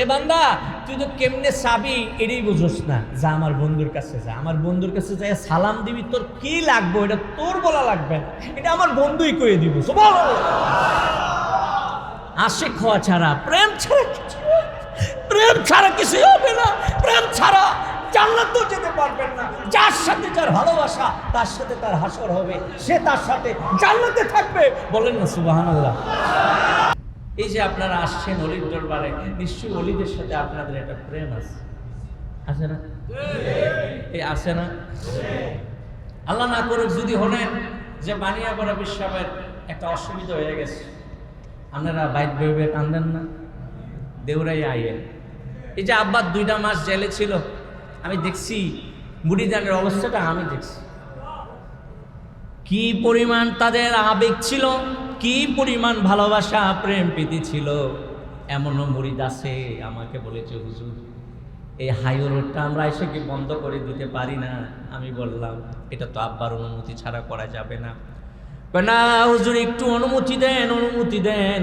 এ বান্দা, তুই তো কেমনে চাবি এটাই বুঝোস না। যা আমার বন্ধুর কাছে যা। আমার বন্ধুর কাছে যাই সালাম দিবি, তোর কি লাগবে? এটা তোর বলা লাগবে না। এটা আমার বন্ধুই কয়ে দিব। আশিক হওয়া ছাড়া প্রেম ছাড়া কিছু প্রেম ছাড়া কিছু হবে না। প্রেম ছাড়া জান্নাত যেতে পারবেন না। যার সাথে যার ভালোবাসা, তার সাথে তার হাসর হবে। সে তার সাথে জান্নাতে থাকবে। বলেন না সুবহানাল্লাহ। এই যে আপনারা আসছেন অলির দরবারে নিশ্চয়ই অলিদের সাথে আপনাদের একটা প্রেম আছে। আছে না? এই আছে না? আল্লাহ না করুক যদি হলেন যে বানিয়াপাড়া বিশ্বাবের একটা অসুবিধা হয়ে গেছে। আপনারা বাইক ভেবে কান্দেন না। দেউরাই আইয়েন। এই যে আব্বার দুইটা মাস জেলে ছিল আমি দেখছি মুড়িদানের অবস্থাটা আমি দেখছি। কি পরিমাণ তাদের আবেগ ছিল কি পরিমাণ ভালোবাসা, প্রেম প্রীতি ছিল? এমনও মুড়িদ আছে, আমাকে বলেছে, হুজুর, এই হাইওয়ে রোডটা আমরা এসে কি বন্ধ করে দিতে পারি না? আমি বললাম, এটা তো আব্বার অনুমতি ছাড়া করা যাবে না। না, হুজুর, একটু অনুমতি দেন অনুমতি দেন।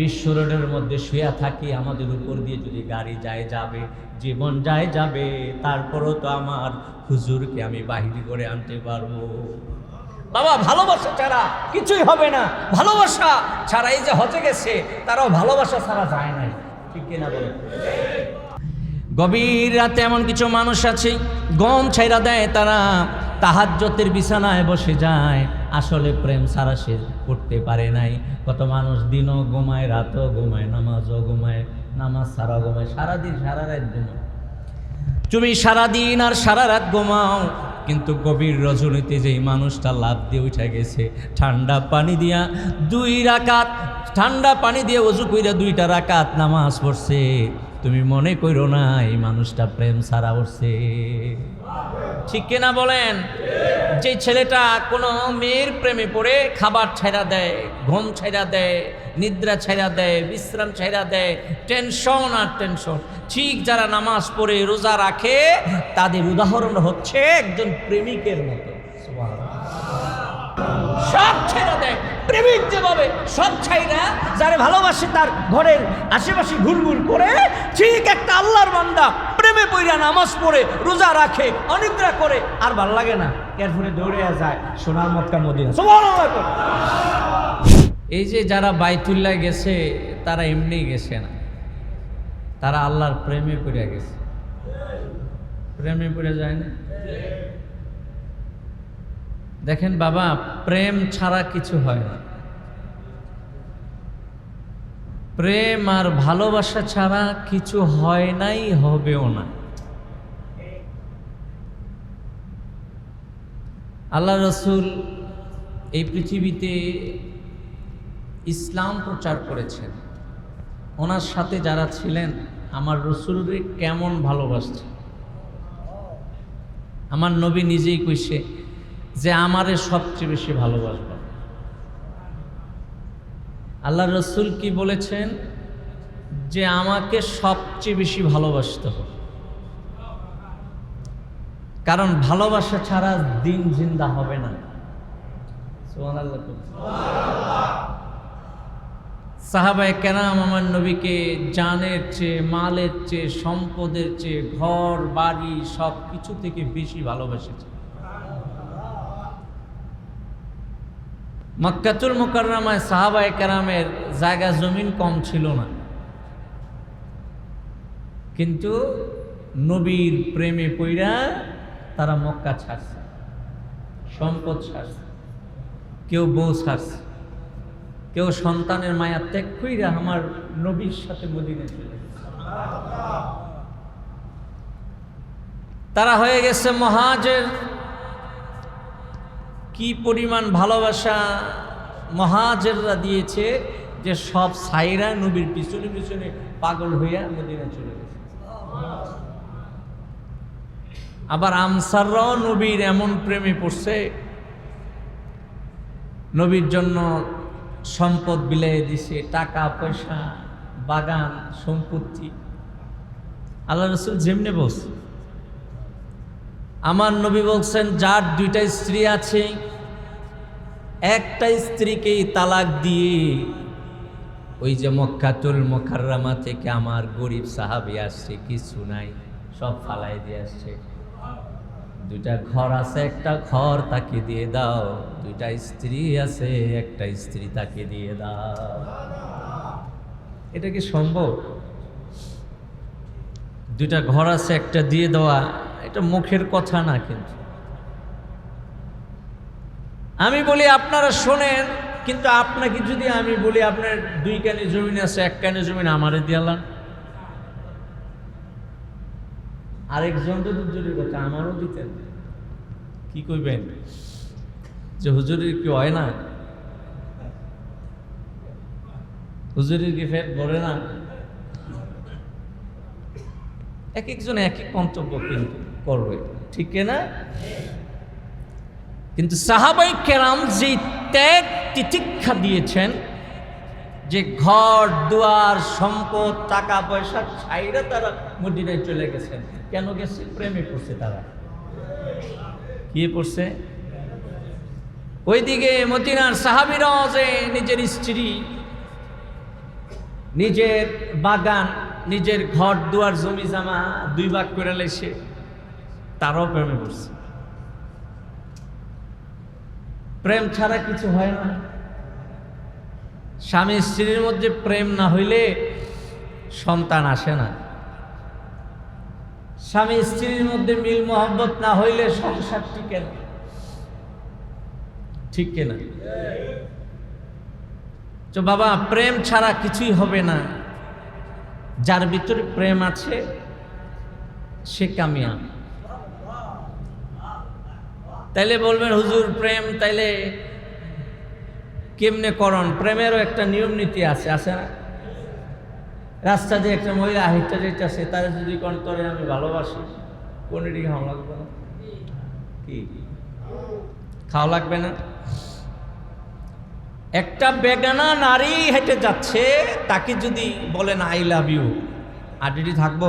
বিশ্ব রোডের মধ্যে শুয়ে থাকি, আমাদের উপর দিয়ে যদি গাড়ি যায়, যাবে, জীবন যায়, যাবে, তারপরও তো আমার হুজুরকে আমি বাহির করে আনতে পারব। বাবা, ভালোবাসা ছাড়া কিছুই হবে না। ভালোবাসা ছাড়া এই যে হজে গেছে, তারাও ভালোবাসা ছাড়া যায় নাই। ঠিক কিনা বলে? গভীর রাতে এমন কিছু মানুষ আছে, গম ছাইরা দেয় তারা, তাহাজ্যতের বিছানায় বসে যায়, আসলে প্রেম সারা সে করতে পারে নাই। কত মানুষ দিনও ঘুমায়, রাতও ঘুমায়, নামাজও ঘুমায়, নামাজ সারা ঘুমায়, সারাদিন, সারা রাত ঘুমায়। তুমি সারাদিন আর সারা রাত ঘুমাও কিন্তু গভীর রজনীতে যেই মানুষটা লাভ দিয়ে উঠে গেছে, ঠান্ডা পানি দিয়া দুই রাকাত, ঠান্ডা পানি দিয়ে অজু কইরা দুইটা রাকাত নামাজ পড়ছে। তুমি মনে করো না এই মানুষটা প্রেম সারা উঠছে। ঠিক কিনা বলেন? যে ছেলেটা কোনো মেয়ের প্রেমে পড়ে খাবার ছাইরা দেয়, ঘুম ছাইরা দেয়, নিদ্রা ছাইরা দেয়, বিশ্রাম ছাইরা দেয় টেনশন আর টেনশন ঠিক যারা নামাজ পড়ে, রোজা রাখে, তাদের উদাহরণ হচ্ছে একজন প্রেমিকের মতো। সব ছেড়ে দেয়। প্রেমিক যেভাবে সব ছাইরা যারা ভালোবাসে তার ঘরের আশেপাশে ঘুরঘুর করে, ঠিক একটা আল্লাহর বান্দা প্রেমে পইরা নামাজ পড়ে, রোজা রাখে, অনিদ্রা করে, আর ভালো লাগে না। এরপরে দৌড়ে যায়, সোনার মক্কা মদিনা। এই যে যারা বাইতুল্লাহ গেছে, তারা এমনি গেছে না। তারা আল্লাহর প্রেমে পড়ে গেছে। প্রেমে পড়ে যায় না? দেখেন বাবা, প্রেম ছাড়া কিছু হয় না। প্রেম আর ভালোবাসা ছাড়া কিছু হয় নাই, হবেও না। আল্লাহ রসুল এই পৃথিবীতে ইসলাম প্রচার করেছেন। ওনার সাথে যারা ছিলেন, আমার রসুলরে কেমন ভালোবাসছে। আমার নবী নিজেই কইছে যে আমারে সবচেয়ে বেশি ভালোবাসবে। আল্লাহ রসুল কি বলেছেন? যে আমাকে সবচেয়ে বেশি ভালোবাসতে হবে। কারণ ভালোবাসা ছাড়া দিন জিন্দা হবে না। বলুন। কেরাম আমার নবীকে জানের চেয়ে, মালের চেয়ে, সম্পদের চেয়ে, ঘর, বাড়ি সব কিছু থেকে বেশি ভালোবেসেছে। মক্কাতুল মুকাররমায় সাহাবায়ে কেরামের জায়গা জমিন কম ছিল না কিন্তু নবীর প্রেমে পইরা তারা মক্কা ছাড়ছে, সম্পদ ছাড়ছে, কেউ বউ ছাড়ছে, কেউ সন্তানের মায়া ত্যাগ কইরা আমার নবীর সাথে মদিনে চলে। তারা হয়ে গেছে মহাজের কি পরিমাণ ভালোবাসা মহাজেররা দিয়েছে যে সব সাইরা নবীর পিছনে পিছনে পাগল হইয়া মদিনা চলে গেছে। আবার আমসাররাও নবীর এমন প্রেমে পড়ছে, নবীর জন্য সম্পদ বিলাই দিছে, টাকা, পয়সা, বাগান, সম্পত্তি। আল্লাহ রসুল যেমনে বলছে আমার নবী বলছেন, যার দুইটা স্ত্রী আছে, একটা স্ত্রীকেই তালাক দিয়ে ওই যে মক্কাতুল মোকাররামা থেকে আমার গরিব সাহাবি আসছে, কিছু নাই, সব ফালাই দিয়ে আসছে। দুইটা ঘর আছে, একটা ঘর তাকে দিয়ে দাও, দুইটা স্ত্রী আছে, একটা স্ত্রী তাকে দিয়ে দাও। এটা কি সম্ভব? দুইটা ঘর আছে, একটা দিয়ে দেওয়া। এটা মুখের কথা না কিন্তু। আমি বলি আপনারা শোনেন, কিন্তু আপনাকে যদি আমি বলি আপনার দুই কানে জমিন আছে, এক কানি জমিন আমারে দিয়ালাম আরেকজন তো হুজুরের কথা আমারও দিতেন। কি কইবেন? যে হুজুরের কি হয় না? হুজুরের কি ফেট ভরে না? এক একজন এক এক মন্তব্য কিন্তু। করবে। ঠিক না কিন্তু সাহাবাই কেরাম যে ত্যাগ তিতিক্ষা দিয়েছেন, যে ঘর, দুয়ার, সম্পদ, টাকা পয়সা ছাইরা তারা মদিনায় চলে গেছেন। কেন গেছে? প্রেমে পড়ছে তারা। কি পড়ছে? ওইদিকে মদিনার সাহাবিরাও যে নিজের স্ত্রী, নিজের বাগান, নিজের ঘর, দুয়ার জমি জামা দুই ভাগ করে লেছে। তারাও প্রেমে পড়ছে। প্রেম ছাড়া কিছু হয় না। স্বামী স্ত্রীর মধ্যে প্রেম না হইলে সন্তান আসে না। স্বামী স্ত্রীর মধ্যে মিল মোহব্বত না হইলে সংসার টিকে না। ঠিক কিনা? তো বাবা, প্রেম ছাড়া কিছুই হবে না। যার ভিতরে প্রেম আছে, সে কামিয়াব। তাইলে বলবেন, হুজুর, প্রেম তাইলে কেমনে করণ? প্রেমেরও একটা নিয়ম নীতি আছে আছে না? রাস্তা দিয়ে একটা মহিলা হাইটটা যেতেছে তারা যদি কন্তরে আমি ভালোবাসি কোনটি খাওয়া লাগবে না? কি? খাওয়া লাগবে না? একটা বেগানা নারী হেঁটে যাচ্ছে, তাকে যদি বলেন, আই লাভ ইউ আডিটি থাকব?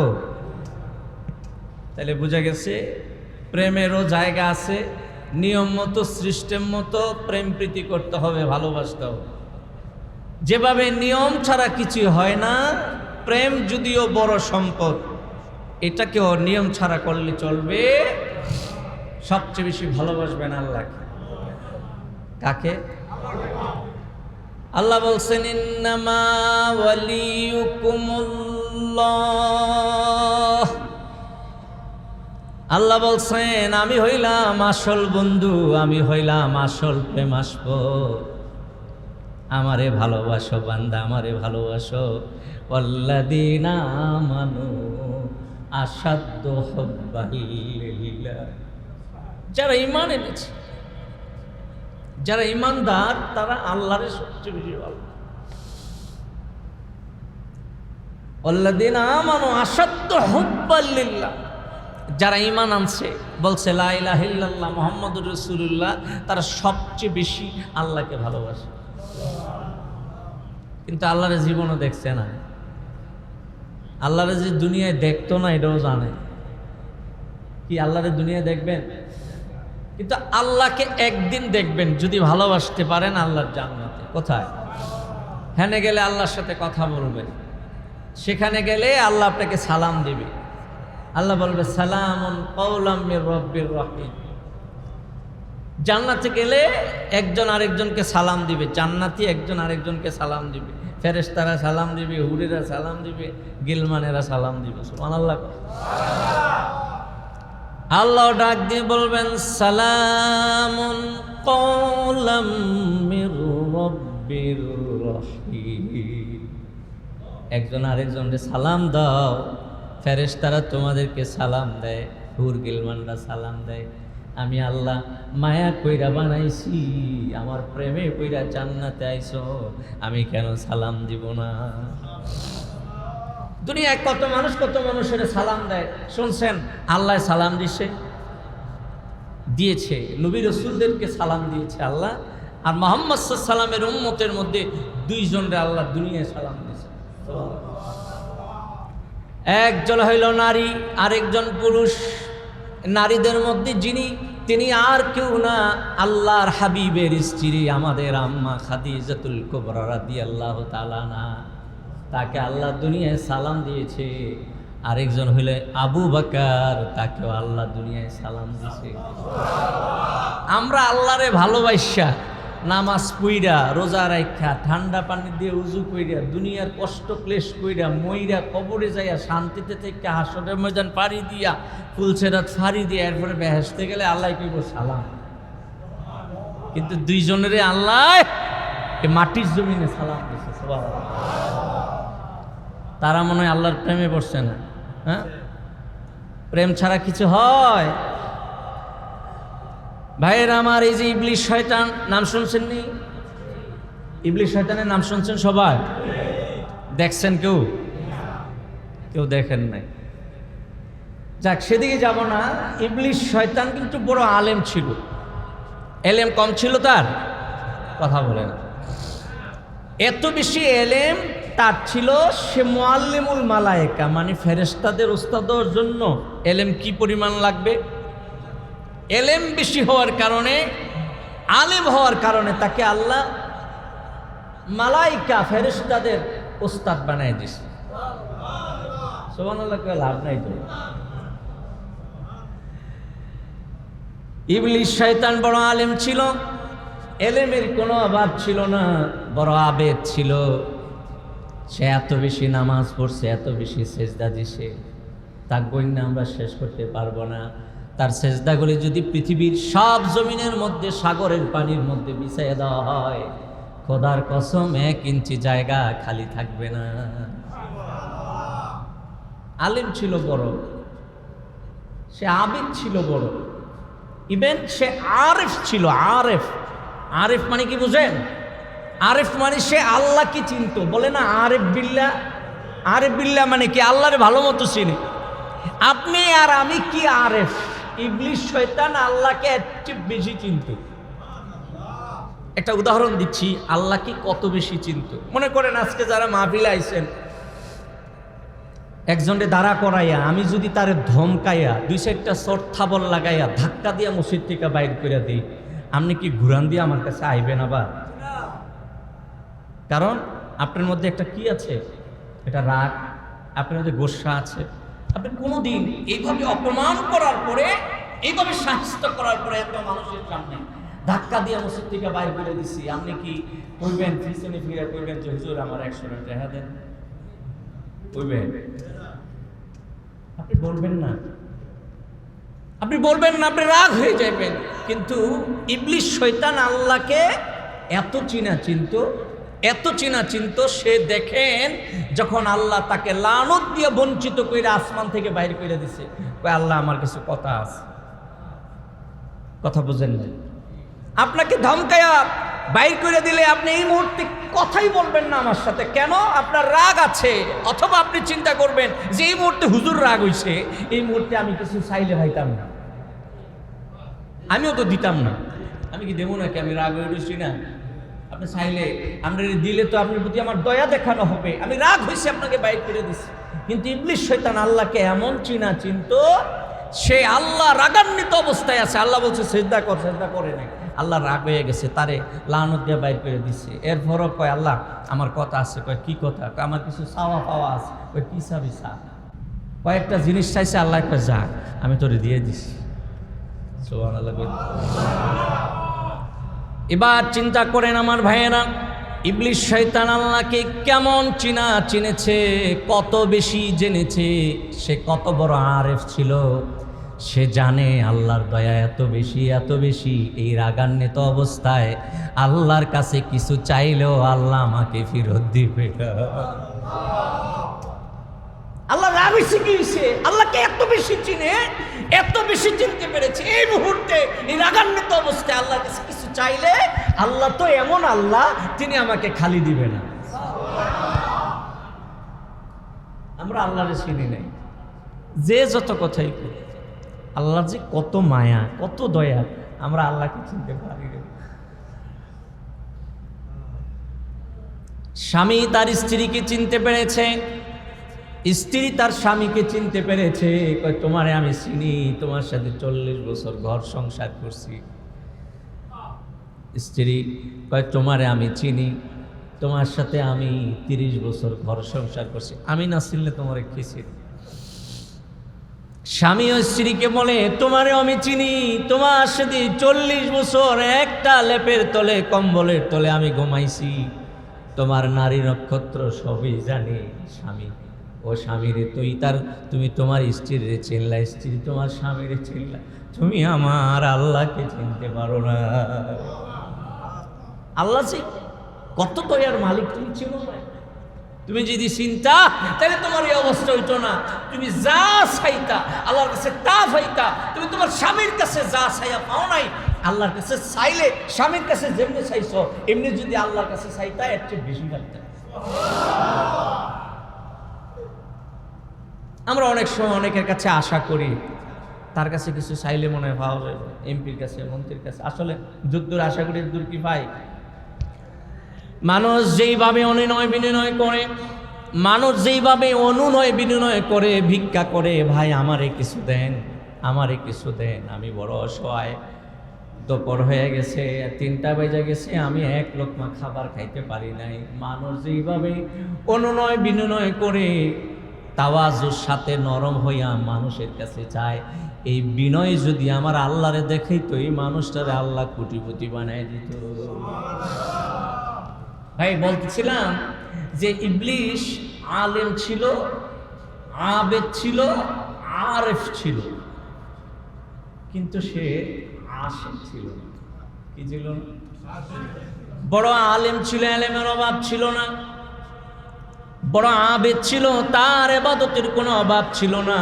তাহলে বোঝা গেছে, প্রেমেরও জায়গা আছে নিয়ম মতো, সিস্টেম মতো প্রেম প্রীতি করতে হবে ভালোবাসতে হবে যেভাবে নিয়ম ছাড়া কিছু হয় না, প্রেম যদিও বড় সম্পদ, এটাকেও নিয়ম ছাড়া করলে চলবে। সবচেয়ে বেশি ভালোবাসবেন আল্লাহকে। কাকে? আল্লাহ বলছেন, ইন্নামা ওয়ালিউকুমুল্লাহ আল্লাহ বলছেন, আমি হইলাম আসল বন্ধু, আমি হইলাম আসল প্রেম আসব। আমারে ভালোবাসো বান্দা, আমারে ভালোবাসো। অল্লাদিনা মানু আসাদ্য যারা ইমান এনেছে, যারা ইমানদার তারা আল্লাহরে সবচেয়ে বেশি ভালো। অল্লাদিনা আমানু আসাদ্য হব্বাল্লিল্লাহ যারা ইমান আনছে, বলছে লাইলাহিল্লাহ মোহাম্মদ রসুল্লাহ তারা সবচেয়ে বেশি আল্লাহকে ভালোবাসে। কিন্তু আল্লাহর জীবনও দেখছে না। আল্লাহরে যে দুনিয়ায় দেখতো না, এটাও জানে। কি আল্লাহরে দুনিয়ায় দেখবেন? কিন্তু আল্লাহকে একদিন দেখবেন, যদি ভালোবাসতে পারেন আল্লাহর জান্নাতে। কোথায়? হ্যানে গেলে আল্লাহর সাথে কথা বলবেন সেখানে গেলে আল্লাহ আপনাকে সালাম দিবে। আল্লাহ বলবে কৌলাম রব্বির রহিম। জান্নাতে গেলে একজন আরেকজনকে সালাম দিবে, জান্নাতি একজন আরেকজনকে সালাম দিবে, ফেরেশতারা সালাম দিবে, হুরিরা সালাম দিবে, গিলমানেরা সালাম দিবে, সুবহানাল্লাহ আল্লাহ ডাক দিয়ে বলবেন, সালামুন কৌলাম রহিম। একজন আরেকজনকে সালাম দাও। ফেরেশতারা তোমাদেরকে সালাম দেয় হুর গিলমানরা সালাম দেয়। আমি আল্লাহ মায়া কইরা বানাইছি, আমার প্রেমে কইরা জান্নাতে আইছো, আমি কেন সালাম দিব না? দুনিয়ায় কত মানুষ কত মানুষের সালাম দেয়। শুনছেন, আল্লাহ সালাম দিছে, দিয়েছে, নবী রসুলদেরকে সালাম দিয়েছে আল্লাহ, আর মোহাম্মদ সাল্লামের উম্মতের মধ্যে দুইজনরে আল্লাহ দুনিয়ায় সালাম দিয়েছে। একজন হইল নারী, আরেকজন পুরুষ। নারীদের মধ্যে যিনি, তিনি আর কেউ না, আল্লাহর হাবিবের স্ত্রী, আমাদের আম্মা খাদিজাতুল কুবরা রাদিয়াল্লাহু তাআলা না তাকে আল্লাহ দুনিয়ায় সালাম দিয়েছে। আরেকজন হইলে আবু বাকার, তাকেও আল্লাহ দুনিয়ায় সালাম দিয়েছে। আমরা আল্লাহরে ভালোবাসা। নামাজ পইরা রোজা রাখা ঠান্ডা পানি দিয়ে উজু কইরা, দুনিয়ার কষ্ট ক্লেশ কইরা, মইরা কবরে যাইয়া, শান্তিতে থেকে হাসরের ময়দান পাড়ি দিয়া, ফুলছেরাত ফাড়ি দিয়া, এরপরে বেহেসতে গেলে আল্লাহ কইব সালাম। কিন্তু দুইজনেরে আল্লাহ মাটির জমিনে সালাম দিছে। তারা মনে হয় আল্লাহর প্রেমে পড়ছে না হ্যাঁ? প্রেম ছাড়া কিছু হয়? ভাইয়ের আমার এই যে ইবলিশ শয়তান, নাম শুনছেন নি? ইবলিশ শয়তানের নাম শুনছেন সবাই? দেখছেন কেউ? কেউ দেখেন নাই। যাক, সেদিকে যাব না। ইবলিশ শয়তান কিন্তু বড় আলেম ছিল। এলেম কম ছিল তার? কথা বলে না। এত বেশি এলেম তার ছিল সে মোয়াল্লিমুল মালায়েকা মানে ফেরেস্তাদের ওস্তাদর জন্য। এলেম কি পরিমাণ লাগবে? এলেম বেশি হওয়ার কারণে, আলেম হওয়ার কারণে তাকে আল্লাহ মালাইকা ফেরেস্তাদের ওস্তাদ বানায় দিছে। সোমান আল্লাহকে লাভ নাই তো। ইবলিশ শয়তান বড় আলেম ছিল, এলেমের কোনো অভাব ছিল না, বড় আবেদ ছিল। সে এত বেশি নামাজ পড়ছে, এত বেশি সেজদা দিছে। তার গণ্য আমরা শেষ করতে পারব না। তার সেজদাগুলি যদি পৃথিবীর সব জমিনের মধ্যে, সাগরের পানির মধ্যে মিশিয়ে দেওয়া হয়, খোদার কসম, এক ইঞ্চি জায়গা খালি থাকবে না। আলিম ছিল বড়, সে আবিদ ছিল বড়, ইভেন সে আরেফ ছিল, আরেফ। আরেফ মানে কি বুঝেন? আরেফ মানে সে আল্লাহ কি চিনত, বলে না আরেফ বিল্লা আরেফ বিল্লা মানে কি? আল্লাহরে ভালো মতো চিনি। আপনি আর আমি কি আরেফ? ইবলিশ শয়তান আল্লাহকে একটু বেশি চিনত। একটা উদাহরণ দিচ্ছি, আল্লাহকে কত বেশি চিনত। মনে করেন আজকে যারা মাহফিলে আইছেন একজনকে দাঁড়া করাইয়া, আমি যদি তারে ধমকাইয়া, দুই চারটা চট থাবল লাগাইয়া, ধাক্কা দিয়া মসজিদ থেকে বাইর করে দিই, আপনি কি ঘুরান দিয়ে আমার কাছে আইবেন আবার? কারণ আপনার মধ্যে একটা কি আছে? এটা রাগ, আপনার মধ্যে গোসা আছে। আপনি কোনোদিন এইভাবে অপমান করার পরে এইভাবে সাহিত্য করার পরে এত মানুষের সামনে ধাক্কা দিয়ে মসজিদ থেকে বাইর করে দিছি। আপনি কি কইবেন পিছনে ফিরে কইবেন যে, হুজুর, আমার একশো টাকা দেন আপনি বলবেন না। আপনি বলবেন না, আপনি রাগ হয়ে যাবেন। কিন্তু ইবলিশ শৈতান আল্লাহকে এত চিনা চিন্ত এত চিনা চিন্ত সে দেখেন যখন আল্লাহ তাকে লানত দিয়ে বঞ্চিত করে আসমান থেকে বাইর করে দিছে আল্লাহ, আমার কিছু কথা আছে। কথা বুঝেন না আপনাকে ধমকায়া বাইর করে দিলে আপনি এই মুহূর্তে কথাই বলবেন না আমার সাথে। কেন? আপনার রাগ আছে, অথবা আপনি চিন্তা করবেন যে এই মুহূর্তে হুজুর রাগ হইছে, এই মুহূর্তে আমি কিছু চাইলে হইতাম না। আমিও তো দিতাম না। আমি কি দেবো নাকি? আমি রাগ হয়ে না? আপনি চাইলে আমরা দিলে তো আপনার প্রতি আমার দয়া দেখানো হবে। আমি রাগ হয়েছে আপনাকে বাইর করে দিচ্ছি কিন্তু ইবলিশ শৈতান আল্লাহকে এমন চিনা চিন্ত, সে আল্লাহ রাগান্বিত অবস্থায় আছে। আল্লাহ বলছে, সেজদা কর, সেজদা করে নাই আল্লাহ রাগ হয়ে গেছে, তারে লানত দিয়ে বাইর করে দিচ্ছে এরপরও কয়, আল্লাহ, আমার কথা আছে। কয়, কি কথা? আমার কিছু চাওয়া পাওয়া আছে। কয়, কি চাবি, চা? কয়েকটা জিনিস চাইছে আল্লাহ, কয়, যা, আমি তোরে দিয়ে দিছি। সুবহানাল্লাহ কই। এবার চিন্তা করেন আমার ভাইয়েরা ইবলিশ শয়তান আল্লাহকে কেমন চিনা চিনেছে, কত বেশি জেনেছে, সে কত বড় আরেফ ছিল, সে জানে আল্লাহর দয়া এত বেশি এত বেশি, এই রাগান্বিত অবস্থায় আল্লাহর কাছে কিছু চাইলেও আল্লাহ আমাকে ফেরত দিবে। আল্লাহ রাগ হয়েছে কি আল্লাহকে এত বেশি চিনে এত বেশি চিনতে পেরেছে। এই মুহূর্তে রাগান্বিত অবস্থায় আল্লাহ কাছে কিছু চাইলে আল্লাহ তো এমন আল্লাহ তিনি আমাকে খালি দিবে না। আমরা আল্লাহরে চিনি নাই। যে যত কথাই করি আল্লাহর যে কত মায়া, কত দয়া, আমরা আল্লাহকে চিনতে পারি স্বামী তার স্ত্রীকে চিনতে পেরেছে স্ত্রী তার স্বামীকে চিনতে পেরেছে তোমারে আমি চিনি, তোমার সাথে চল্লিশ বছর ঘর সংসার করছি। স্ত্রী কয়, তোমারে আমি চিনি, তোমার সাথে আমি তিরিশ বছর ঘর সংসার করছি। আমি না চিনলে তোমার কি চিনি? স্বামী ও স্ত্রীকে বলে, তোমারে আমি চিনি, তোমার সাথে চল্লিশ বছর একটা লেপের তলে, কম্বলের তলে আমি ঘুমাইছি। তোমার নারী নক্ষত্র সবই জানি স্বামী। ও স্বামীরে তুই তার, তুমি তোমার স্ত্রীর চিনলা, স্ত্রী তোমার স্বামীর চিনলা। তুমি আমার আল্লাহকে চিনতে পারো না। আল্লাহ যে কত দয়ার মালিক, তুমি চিনো না। তুমি যদি চিন্তা, তাহলে তোমার এই অবস্থা হইতো না। তুমি যা চাইতা, আল্লাহর কাছে তা পাইতা তুমি তোমার স্বামীর কাছে যা চাইয়া পাও নাই, আল্লাহর কাছে চাইলে স্বামীর কাছে যেমনি চাইছো, এমনি যদি আল্লাহর কাছে চাইতা, এর চেয়ে বেশি লাগতে আমরা অনেক সময় অনেকের কাছে আশা করি, তার কাছে কিছু চাইলে মনে হয় পাওয়া যাবে এমপির কাছে, মন্ত্রীর কাছে। আসলে দূর আশা করি দূর কি পাই মানুষ যেইভাবে অনুনয় বিনিময় করে, মানুষ যেইভাবে অনুনয় বিনিময় করে, ভিক্ষা করে, ভাই, আমারে কিছু দেন, আমারে কিছু দেন, আমি বড় অসহায়, দুপুর হয়ে গেছে, তিনটা বেজে গেছে, আমি এক লোকমা খাবার খাইতে পারি নাই। মানুষ যেইভাবে অনুনয় বিনিময় করে তাওয়াজুর সাথে নরম হইয়া মানুষের কাছে যায় এই বিনয় যদি আমার আল্লাহরে দেখেই তো এই মানুষটারে আল্লাহ কোটিপতি বানায় দিত। ভাই, বলতেছিলাম যে ইবলিশ আলেম ছিল, আবেদ ছিল, আরেফ ছিল, কিন্তু সে আশেক ছিল কি ছিল? বড় আলেম ছিল, আলেমের অভাব ছিল না। বড় আবেদ ছিল, তার এবাদতের কোনো অভাব ছিল না।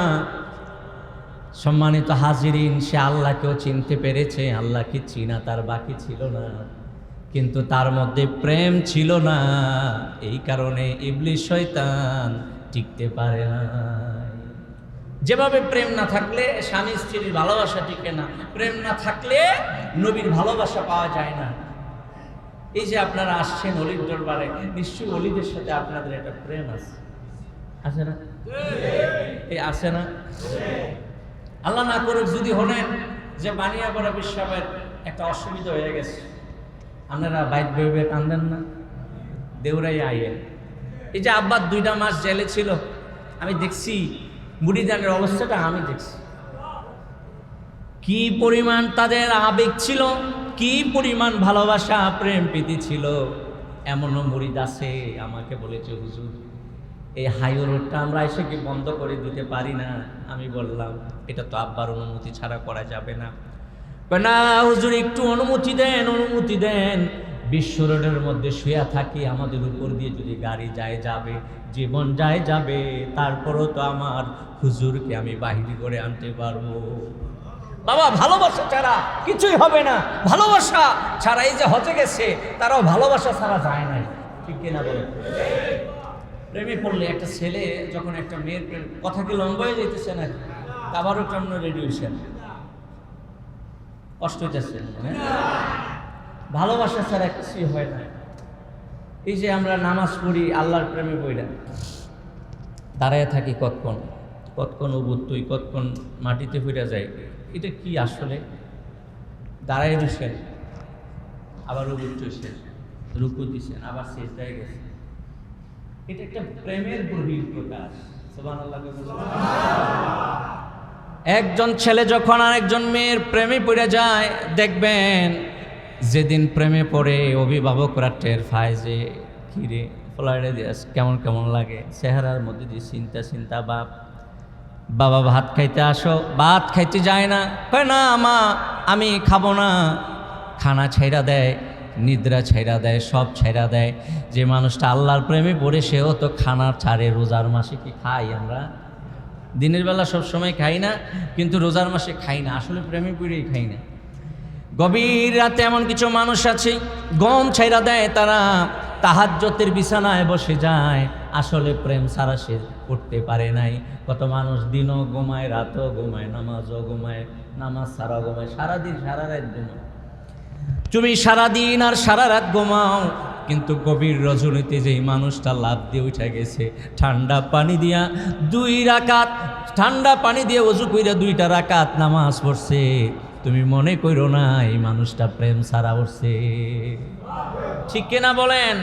সম্মানিত হাজিরিন, সে আল্লাহকেও চিনতে পেরেছে আল্লাহকে চিনা তার বাকি ছিল না। কিন্তু তার মধ্যে প্রেম ছিল না, এই কারণে ইবলিশ শয়তান টিকতে পারে না। যেভাবে প্রেম না থাকলে স্বামী স্ত্রীর ভালোবাসা টিকে না, প্রেম না থাকলে নবীর ভালোবাসা পাওয়া যায় না। এই যে আপনারা আসছেন অলির দরবারে, নিশ্চয়ই অলিদের সাথে আপনাদের একটা প্রেম আছে। আছে না? এই আছে না? আল্লাহ না করুক যদি হলেন যে বানিয়া বানিয়াপাড়া বিশ্বের একটা অসুবিধা হয়ে গেছে। আপনারা বাইক বেবে কান্দেন না। দেউরাই আইয়েন। এই যে আব্বার দুইটা মাস জেলে ছিল, আমি দেখছি মুড়িদানের অবস্থাটা, আমি দেখছি। কি পরিমাণ তাদের আবেগ ছিল কি পরিমাণ ভালোবাসা, প্রেম প্রীতি ছিল? এমনও মুড়িদ আছে, আমাকে বলেছে, হুজুর, এই হাইওয়ে রোডটা আমরা এসে কি বন্ধ করে দিতে পারি না? আমি বললাম, এটা তো আব্বার অনুমতি ছাড়া করা যাবে না। না, হুজুর, একটু অনুমতি দেন অনুমতি দেন। বিশ্ব রোডের মধ্যে শুয়ে থাকি, আমাদের উপর দিয়ে যদি গাড়ি যায়, যাবে, জীবন যায়, যাবে, তারপরও তো আমার হুজুরকে আমি বাহির করে আনতে পারব। বাবা, ভালোবাসা ছাড়া কিছুই হবে না। ভালোবাসা ছাড়া এই যে হতে গেছে, তারাও ভালোবাসা ছাড়া যায় নাই। ঠিক কিনা বলে? প্রেমে পড়লে একটা ছেলে যখন একটা মেয়ের প্রেম, কথা কি লম্বা হয়ে যেতেছে না আবারও কেমন রেডিয়েশন কষ্ট হইতেছে হ্যাঁ? ভালোবাসা ছাড়া কিছুই হয় না। এই যে আমরা নামাজ পড়ি, আল্লাহর প্রেমে বইরা দাঁড়ায় থাকি কতক্ষণ? কতক্ষণ উবুত তুই কতক্ষণ মাটিতে ফিরে যায় এটা কি আসলে? দাঁড়ায় দিছেন আবার উবুত চইছেন রুকু দিছেন, আবার শেষ এটা একটা প্রেমের বহির প্রকাশ। একজন ছেলে যখন আরেকজন মেয়ের প্রেমে পড়ে যায়, দেখবেন যেদিন প্রেমে পড়ে অভিভাবকরা টের পায় যে, কিরে, ফ্লাইটে কেমন কেমন লাগে? চেহারার মধ্যে দিয়ে চিন্তা চিন্তা বাপ বাবা ভাত খাইতে আসো, ভাত খাইতে যায় না। কয়, না, মা, আমি খাব না। খানা ছাইরা দেয়, নিদ্রা ছাইরা দেয়, সব ছাইরা দেয়। যে মানুষটা আল্লাহর প্রেমে পড়ে, সেও তো খানা ছাড়ে। রোজার মাসে কি খাই আমরা? দিনের বেলা সব সময় খাই না, কিন্তু রোজার মাসে খাই না। আসলে প্রেমে পড়েই খাই না। গভীর রাতে এমন কিছু মানুষ আছে, গম ছাইরা দেয় তারা, তাহাজ্যতের বিছানায় বসে যায়। আসলে প্রেম সারা সে করতে পারে নাই। কত মানুষ দিনও ঘুমায়, রাতও ঘুমায়, নামাজও ঘুমায়, নামাজ সারা ঘুমায়, সারাদিন, সারা রাত ঘুমায় তুমি সারাদিন আর সারা রাত ঘুমাও, কিন্তু গভীর রজনীতে যেই মানুষটা লাভ দিয়ে উঠে গেছে, ঠান্ডা পানি দিয়া দুই রাকাত, ঠান্ডা পানি দিয়ে অজু কইরা দুইটা রাকাত নামাজ পড়ছে। তুমি মনে করো না এই মানুষটা প্রেম সারা উঠছে। ঠিক কিনা বলেন?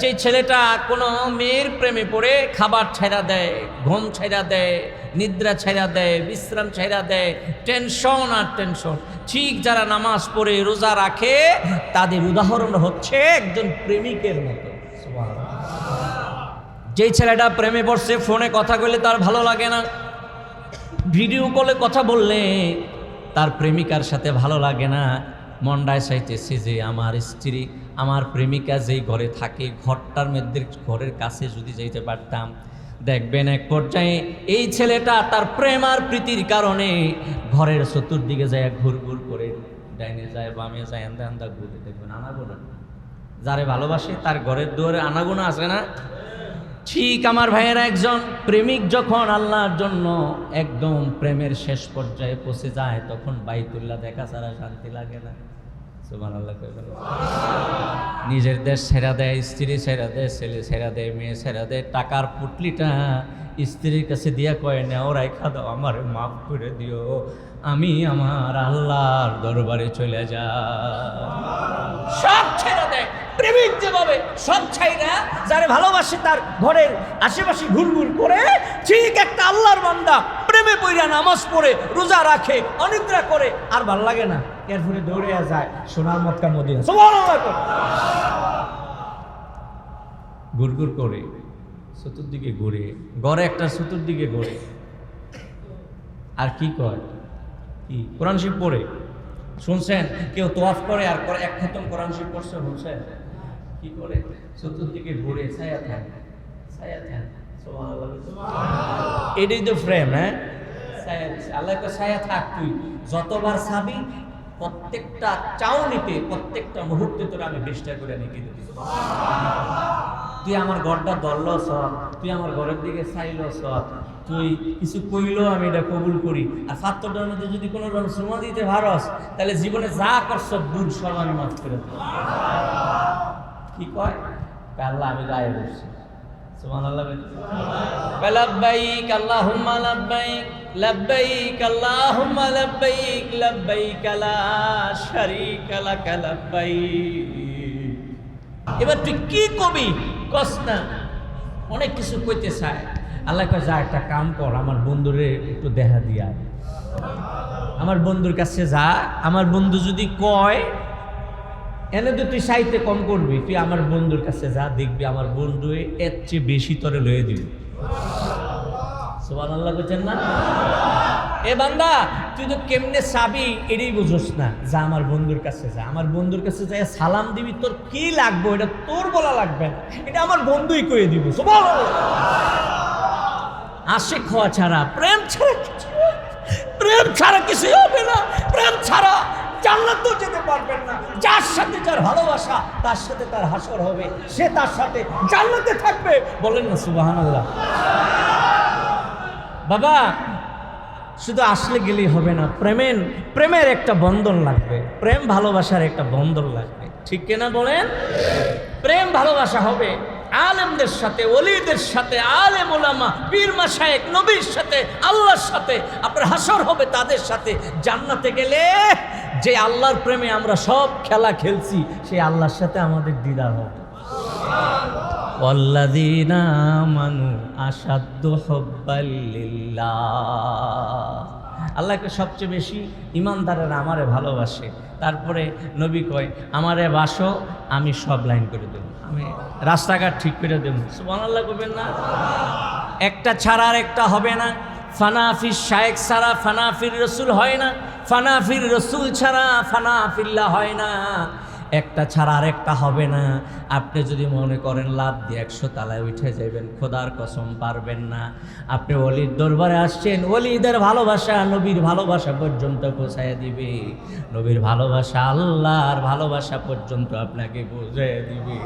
যে ছেলেটা কোনো মেয়ের প্রেমে পড়ে খাবার ছেড়া দেয়, ঘুম ছেড়া দেয়, নিদ্রা ছেড়া দেয়, বিশ্রাম ছেড়া দেয়, টেনশন আর টেনশন। ঠিক যারা নামাজ পড়ে, রোজা রাখে, তাদের উদাহরণ হচ্ছে একজন প্রেমিকের মতো। যেই ছেলেটা প্রেমে পড়ছে, ফোনে কথা বললে তার ভালো লাগে না। ভিডিও কলে কথা বললে তার প্রেমিকার সাথে ভালো লাগে না। মন্ডায় চাইতেছে যে আমার স্ত্রী, আমার প্রেমিকা যেই ঘরে থাকে, ঘরটার মধ্যে, ঘরের কাছে যদি যাইতে পারতাম। দেখবেন এক পর্যায়ে এই ছেলেটা তার প্রেম আর প্রীতির কারণে ঘরের চতুর্দিকে যায় ঘুর ঘুর করে ডাইনে যায়, বামে যায়, আন্দা আন্দা ঘুরে দেখবেন আনাগোনা। যারে ভালোবাসে তার ঘরের দুয়ারে আনাগোনা আছে না? ঠিক আমার ভাইয়ের একজন প্রেমিক যখন আল্লাহর জন্য একদম প্রেমের শেষ পর্যায়ে পৌঁছে যায়, তখন বাইতুল্লাহ দেখা ছাড়া শান্তি লাগে না। কই বলো। নিজের দেশ ছেড়া দেয়, স্ত্রী ছেড়া দেয়, ছেলে ছেড়া দেয়, মেয়ে ছেড়া দেয়, টাকার পুটলিটা স্ত্রীর কাছে দিয়া কয় না রাইখা দাও, আমার মাফ করে দিও, আমি আমার আল্লাহর দরবারে চলে যা সব ছেড়ে দেয়। প্রেমিক যেভাবে সব ছাইরা যারে ভালোবাসে তার ঘরের আশেপাশে ঘুরঘুর করে, ঠিক একটা আল্লাহর বান্দা প্রেমে পইরা নামাজ পড়ে, রোজা রাখে, অনিদ্রা করে, আর ভালো লাগে না। এরপরে দৌড়ে যায় সোনার মক্কা মদিনা। ঘুরঘুর করে, চতুর্দিকে ঘুরে ঘরে একটা চতুর্দিকে ঘুরে। আর কি কয়? কি? কোরআন শিব পড়ে। শুনছেন? কেউ তোয়াফ করে আর এক খতম কোরআন শিব পড়ছে শুনছেন কি করে? চতুর্দিকে ঘুরে ছায়া থাক ছায়া থাক। এটাই তো ফ্রেম হ্যাঁ? ছায়া থাক তুই। যতবার প্রত্যেকটা চাউনিতে প্রত্যেকটা মুহূর্তে তোর আমি করে নিয়ে দেবো। তুই আমার ঘরটা ধরল সব তুই আমার ঘরের দিকে চাইল সব তুই কিছু কইলো আমি এটা কবুল করি। আর ছাত্রটার মধ্যে যদি কোনো রকম সময় দিতে পারস তাহলে জীবনে যা করছ দূর সব আমি মাফ করে দেব। কি কয়? আল্লাহ আমি গায়ে বসছি। লাব্বাইক এবার তুই কি কবি? কস না। অনেক কিছু কইতে চায়। আল্লাহ কয়, যা একটা কাম কর, আমার বন্ধুরে একটু দেখা দিয়া আমার বন্ধুর কাছে যা, আমার বন্ধু যদি কয় এনে তো তুই সাইতে কম করবি, তুই আমার বন্ধুর কাছে যা দেখবি, আমার বন্ধু এর চেয়ে বেশি তরে লয়ে দিবি। সোমান আল্লাহ বলছেন না? এ বান্দা, তুই তো কেমনে চাবি এটাই বুঝোস না। যা আমার বন্ধুর কাছে যা। আমার বন্ধুর কাছে যাই সালাম দিবি, তোর কি লাগবে? এটা তোর বলা লাগবে না। এটা আমার বন্ধুই কয়ে দিব। আসে খোয়া ছাড়া, প্রেম ছাড়া কিছু প্রেম ছাড়া কিছু হবে না। প্রেম ছাড়া জান্নাত যেতে পারবেন না। যার সাথে যার ভালোবাসা, তার সাথে তার হাসর হবে। সে তার সাথে জান্নাতে থাকবে। বলেন না, সুবহানাল্লাহ। বাবা, শুধু আসলে গেলেই হবে না। প্রেমের প্রেমের একটা বন্ধন লাগবে। প্রেম ভালোবাসার একটা বন্ধন লাগবে। ঠিক কিনা বলেন? প্রেম ভালোবাসা হবে। আলেমদের সাথে অলিদের সাথে আলেম ওলামা পীর মাসায়েক নবীর সাথে আল্লাহর সাথে আপনার হাসর হবে তাদের সাথে জান্নাতে গেলে যে আল্লাহর প্রেমে আমরা সব খেলা খেলছি সেই আল্লাহর সাথে আমাদের দিদার হবে والذين آمنوا أشد حبا لله আল্লাহকে সবচেয়ে বেশি ইমানদারেরা আমারে ভালোবাসে। তারপরে নবী কয়, আমারে বাসো, আমি সব লাইন করে দেব। আমি রাস্তাঘাট ঠিক করে দেব। সুবান আল্লাহ করবেন না। একটা ছাড়া আর একটা হবে না। ফানাফির শায়েক ছাড়া ফানাফির রসুল হয় না। ফানাফির রসুল ছাড়া ফানাফিল্লা হয় না। একটা ছাড়া আর একটা হবে না। আপনি যদি মনে করেন লাভ দিয়ে একশো তালায় উঠে যাবেন খোদার কসম পারবেন না। আপনি অলির দরবারে আসছেন অলিদের ভালোবাসা নবীর ভালোবাসা পর্যন্ত পৌঁছায় দিবে। নবীর ভালোবাসা আল্লাহর ভালোবাসা পর্যন্ত আপনাকে পৌঁছায় দিবে।